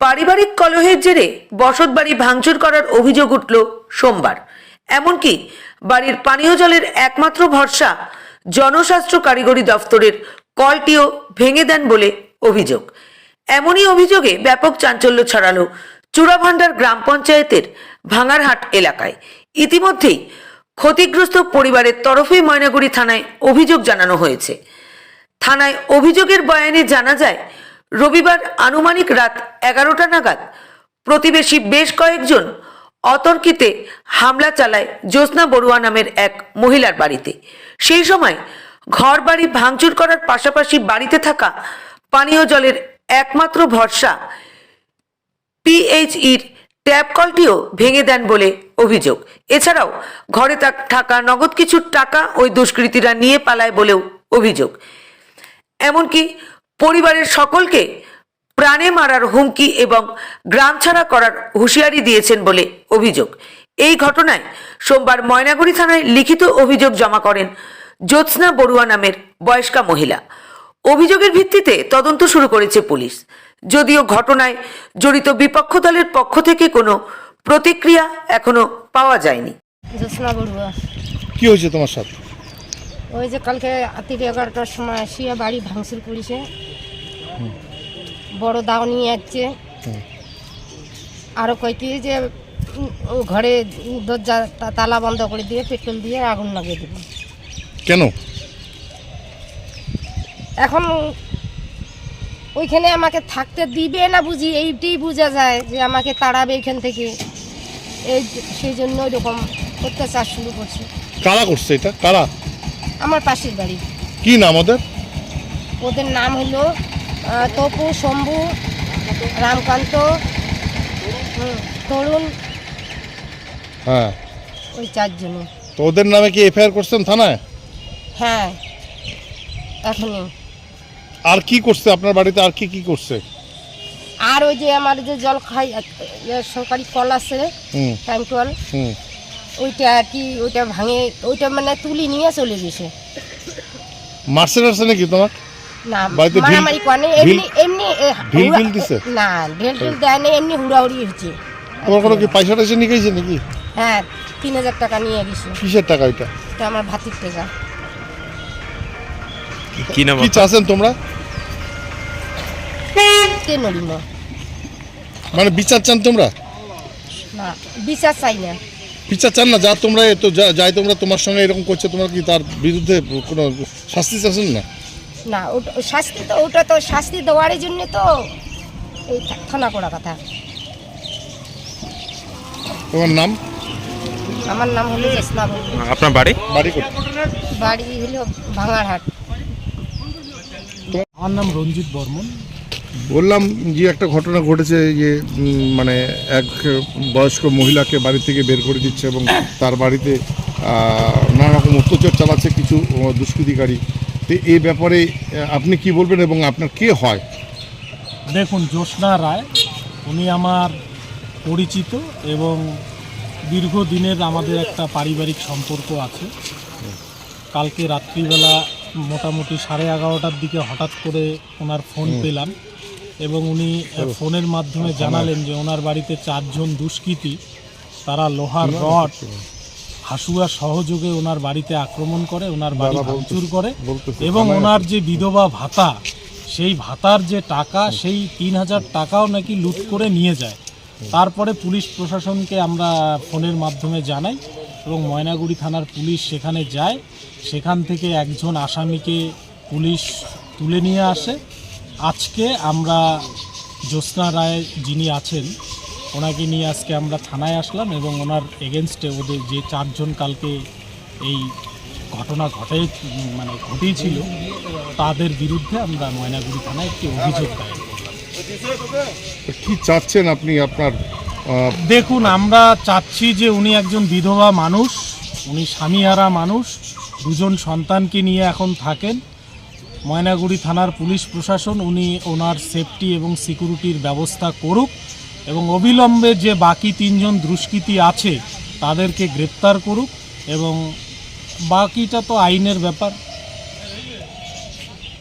পারিবারিক কলহের জেরে বসতবাড়ি ভাঙচুর করার অভিযোগ উঠল সোমবার। এমনকি বাড়ির পানীয় জলের একমাত্র ভরসা জনস্বাস্থ্য কারিগরি দফতরের কলটিও ভেঙে দেন বলে অভিযোগ। এমনই অভিযোগে ব্যাপক চাঞ্চল্য ছড়ালো চূড়াভান্ডার গ্রাম পঞ্চায়েতের ভাঙারহাট এলাকায়। ইতিমধ্যেই ক্ষতিগ্রস্ত পরিবারের তরফে ময়নাগুড়ি থানায় অভিযোগ জানানো হয়েছে। থানায় অভিযোগের বয়ানে জানা যায় রবিবার আনুমানিক রাত এগারোটা নাগাদ প্রতিবেশী বেশ কয়েকজন অতর্কিতে হামলা চালায় জ্যোৎস্না বড়ুয়া নামের এক মহিলার বাড়িতে। সেই সময় ঘর বাড়ি ভাঙচুর করার পাশাপাশি বাড়িতে থাকা পানীয় জলের একমাত্র ভরসা পিএইচইর ট্যাপ কলটিও ভেঙে দেন বলে অভিযোগ। এছাড়াও ঘরে থাকা নগদ কিছু টাকা ওই দুষ্কৃতীরা নিয়ে পালায় বলেও অভিযোগ। এমনকি পরিবারের সকলকে প্রাণে মারার হুমকি এবং গ্রাম ছাড়া করার হুঁশিয়ারি দিয়েছেন বলে অভিযোগ। এই ঘটনায় সোমবার ময়নাগুড়ি থানায় লিখিত অভিযোগ জমা করেন জ্যোৎস্না বড়ুয়া নামের বয়স্কা মহিলা। অভিযোগের ভিত্তিতে তদন্ত শুরু করেছে পুলিশ। যদিও ঘটনায় জড়িত বিপক্ষ দলের পক্ষ থেকে কোনো প্রতিক্রিয়া এখনও পাওয়া যায়নি। জ্যোৎস্না বড়ুয়া। কি হয়েছে তোমার সাথে? ওই যে কালকে রাত্রি এগারোটার সময় আসিয়া বাড়ি ভাঙচুর করেছে। বড় দাও নিয়ে যাচ্ছে আরও কয়েকটি যে ঘরে দরজা তালা বন্ধ করে দিয়ে পেট্রোল দিয়ে আগুন লাগিয়ে দেবে কেন? এখন ওইখানে আমাকে থাকতে দিবে না বুঝি? এইটাই বোঝা যায় যে আমাকে তাড়াবে এখান থেকে। এই সেই জন্য এরকম অত্যাচার শুরু করছে। কারা করছে এটা? কারা? আমার পাশের বাড়ি। কি নাম ওদের? ওদের নাম হলো তপু শম্ভু রামকান্ত তরুণ হ্যাঁ। ওই চারজনে তো ওদের নামে কি এফআইআর করছেন থানায়? হ্যাঁ এখনই। আর কি করছে আপনার বাড়িতে? আর কি কি করছে? আর ওই যে আমার যে জল খাই ইয়ে, সরকারি কল আছে টাইম কল ওইটা আর কি ওইটা ভাঙে ওইটা মানে তুলি নিয়ে চলে গেছে। মারছে টারছে নাকি তোমার? না বাড়িতে ঢিল- মারামারি করে এমনি এমনি এ, ঢিল হুড়া- ঢিল দিছে? না ঢেল ঢিল দেয় না এমনি হুড়াহুড়ি হয়েছে তোমার কোনো কি পয়সা টয়সা নিয়ে গেছে নাকি? হ্যাঁ তিন হাজার টাকা নিয়ে গেছে। কিসের টাকা এটা এটা আমার ভাতির টাকা। কি নাম কি চাচ্ছেন তোমরা? কে নড়ি না মানে বিচার চান তোমরা? না বিচার চাই না। বিচার চান না যা তোমরা এ তো যা- যাই তোমরা তোমার সঙ্গে এরকম করছে তোমরা কি তার বিরুদ্ধে কোনো শাস্তি চাচ্ছেন না? না ওটা শাস্তি তো ওটা তো শাস্তি দেওয়ার জন্য তো এই থানা করা কথা। তোমার নাম? আমার নাম হলো জেসনা আপনার বাড়ি? বাড়ি কোথায়? বাড়ি হলো ভাঙারহাট। আমার নাম রঞ্জিত বর্মন বললাম যে একটা ঘটনা ঘটেছে যে মানে এক বয়স্ক মহিলাকে বাড়ি থেকে বের করে দিচ্ছে এবং তার বাড়িতে নানা রকম অত্যাচার চালাচ্ছে কিছু দুষ্কৃতিকারী। তো এই ব্যাপারে আপনি কি বলবেন এবং আপনার কে হয়? দেখুন জ্যোৎস্না রায় উনি আমার পরিচিত এবং দীর্ঘদিনের আমাদের একটা পারিবারিক সম্পর্ক আছে। কালকে রাত্রিবেলা মোটামুটি সাড়ে এগারোটার দিকে হঠাৎ করে ওনার ফোন পেলাম। এবং উনি ফোনের মাধ্যমে জানালেন যে ওনার বাড়িতে চারজন দুষ্কৃতী তারা লোহার রড হাসুয়ার সহযোগে ওনার বাড়িতে আক্রমণ করে ওনার বাড়ি ভাঙচুর করে এবং ওনার যে বিধবা ভাতা সেই ভাতার যে টাকা সেই তিন হাজার টাকাও নাকি লুট করে নিয়ে যায়। তারপরে পুলিশ প্রশাসনকে আমরা ফোনের মাধ্যমে জানাই এবং ময়নাগুড়ি থানার পুলিশ সেখানে যায়। সেখান থেকে একজন আসামিকে পুলিশ তুলে নিয়ে আসে। আজকে আমরা জ্যোৎস্না রায় যিনি আছেন ওনাকে নিয়ে আজকে আমরা থানায় আসলাম এবং ওনার এগেনস্টে ওদের যে চারজন কালকে এই ঘটনা ঘটে মানে ঘটিয়েছিল তাদের বিরুদ্ধে আমরা ময়নাগুড়ি থানায় একটি অভিযোগ দায়ের। কি চাচ্ছেন আপনি আপনার দেখুন আমরা চাচ্ছি যে উনি একজন বিধবা মানুষ উনি স্বামীহারা মানুষ দুজন সন্তানকে নিয়ে এখন থাকেন ময়নাগুড়ি থানার পুলিশ প্রশাসন, উনি ওনার সেফটি এবং সিকিউরিটির ব্যবস্থা করুক এবং অবিলম্বে যে বাকি তিনজন দুষ্কৃতী আছে, তাদেরকে গ্রেপ্তার করুক এবং বাকিটা তো আইনের ব্যাপার।